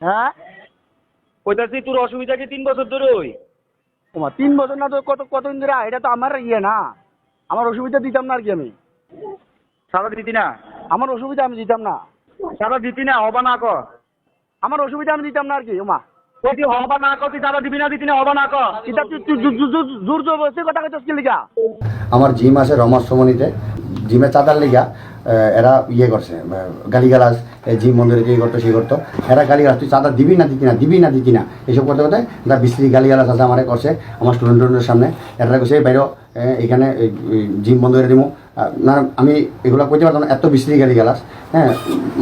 হ্যাঁ? কইতাছি তোর অসুবিধা কি তিন বছর ধরে ওই? তোমার তিন বছর না তো কত কত ইন্দিরা এটা তো আমার ইয়ে না। আমার অসুবিধা দিতাম না আর কি আমি। সাদা দিতি না? আমার অসুবিধা আমি দিতাম না। সাদা দিতি না হবা না ক আমার অসুবিধা আমি দিতাম না আর কি ওমা। হবা না ক তুই সাদা দিবি না দিতি না হবা না ক এটা তুই তুই জোর- জোর- কথা কইছিস কি লিগা? আমার জিম আছে রমস্তমনিতে জিমে চাঁদার লিগা। এরা ইয়ে করছে গালিগালাজ জিম মন্দিরে যে করতো, সেই করতো। এরা গালিগালাজ, তুই চাঁদা দিবি না, দিতি না, দিবি না, দিতি না। এইসব করতে করতে এরা বিশ্রী গালিগালাজ আছে আমার করছে, আমার স্টুডেন্টের সামনে। এরা কইছে বাইরে এখানে জিম করে দিব না, আমি এগুলো কইতে পারতাম এত বিশ্রী গালি গালাস হ্যাঁ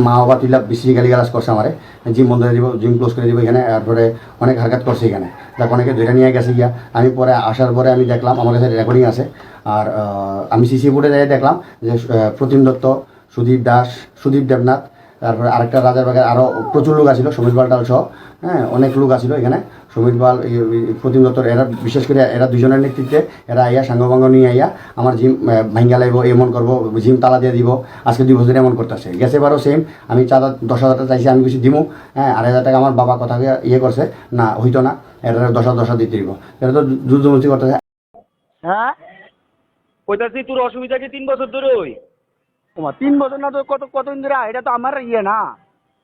মা বাবা তুইলা বিশ্রী গালি গালাস করছে আমারে, জিম বন্ধ করে দিব, জিম ক্লোজ করে দিব এখানে, তারপরে অনেক হারকাত করছে এখানে। দেখ, অনেকে ধরে নিয়ে গেছে গিয়া, আমি পরে আসার পরে আমি দেখলাম, আমার কাছে রেকর্ডিং আছে, আর আমি সিসি বোর্ডে যাই দেখলাম যে প্রতিম দত্ত, সুদীপ দাস, সুদীপ দেবনাথ তারপরে আরেকটা রাজার বাগের আরও প্রচুর লোক আছিল সমীর পাল টাল সহ। হ্যাঁ অনেক লোক আছিল এখানে। সমীর পাল প্রতিম দত্তর এরা, বিশেষ করে এরা দুজনের নেতৃত্বে, এরা আইয়া সাঙ্গভঙ্গ নিয়ে আইয়া আমার জিম ভাঙ্গা লাগবো এমন করব, জিম তালা দিয়ে দিব, আজকে দুই বছর এমন করতেছে। গেছে বারও সেম আমি চাঁদা, দশ হাজার টাকা চাইছি, আমি কিছু দিমু হ্যাঁ আড়াই হাজার টাকা আমার বাবা কথা ইয়ে করছে, না, হইতো না, এরা দশ হাজার দশ হাজার দিতে দিব। এটা তো যুদ্ধমস্তি করতেছে। হ্যাঁ? কইতাছি তোর অসুবিধা কি তিন বছর ধরে ওই? তোমার তিন বছর না তো কত কতদিন ধরে এটা তো আমার ইয়ে না।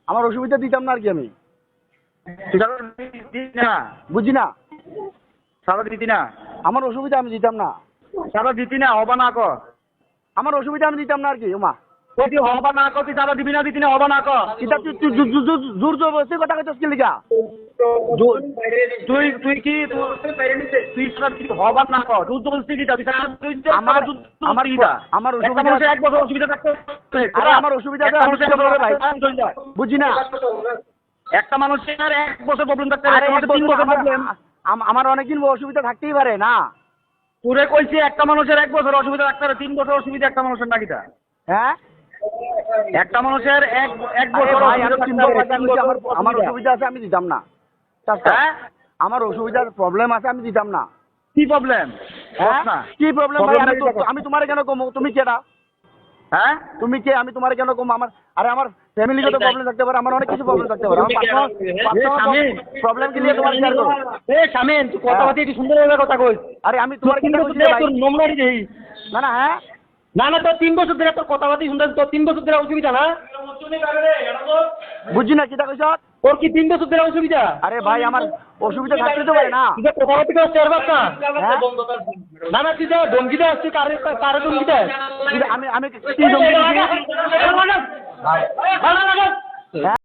আমার অসুবিধা দিতাম না আর কি আমি। বুঝি না? সারা দিতি না? আমার অসুবিধা আমি দিতাম না। সারা দিতি না হবা না ক আমার অসুবিধা আমি দিতাম না আর কি ওমা। কই তুই হবা না ক তুই সাদা দিবি না দিতি না হবা না ক। তুই জোর- জোর- জোর কথা কইছিস কি লিগা? তুই তুই কি তুই- হবা না ক কি আমার- অসুবিধা- এক বছর অসুবিধা থাকতে আরে অসুবিধা আছে, ভাই? বুঝি না। একটা মানুষের এক বছর প্রবলেম থাকতে মানুষের তিন বছর প্রবলেম আম- আমার অনেকদিন অসুবিধা থাকতেই পারে না? তোরে কইছি একটা মানুষের এক বছর অসুবিধা থাকতে পারে তিন বছর অসুবিধা একটা মানুষের নাকিটা হ্যাঁ? একটা মানুষের এক এক বছর বলছি, আমার অসুবিধা। আছে আমি দিতাম না। হ্যাঁ? আমার অসুবিধার প্রবলেম আছে আমি দিতাম না। কি প্রবলেম হ্যাঁ? কি প্রবলেম আমি তোমার কেন কমো? তুমি কেডা? হ্যাঁ? তুমি কে? আমি তোমার কেন কমো? আমার আরে আমার ফ্যামিলিগত প্রবলেম থাকতে পারে? আমার অনেক কিছু প্রবলেম থাকতে পারে। আমার প্রবলেম কি নিয়ে তোমার শেয়ার করো এ শামিন তুই কথা বলতে একটু সুন্দর ভাবে কথা কই আরে আমি তোমার বছর কইছি তোর নোংরারি দেই না না হ্যাঁ? না না তোর তিন বছর ধরে তোর কথাবার্তা শুনতে তোর তিন বছর ধরে অসুবিধা না বুঝছি না কিটা কইছ ওর কি তিন বছর ধরে অসুবিধা আরে ভাই আমার অসুবিধা থাকতে তো পারে না তুই কথা বাতি করে চেয়ার বাপ না হ্যাঁ? না না তুই যে ডঙ্গিতে আসছিস কারে কারে ডঙ্গিতে আমি আমি কি? হ্যাঁ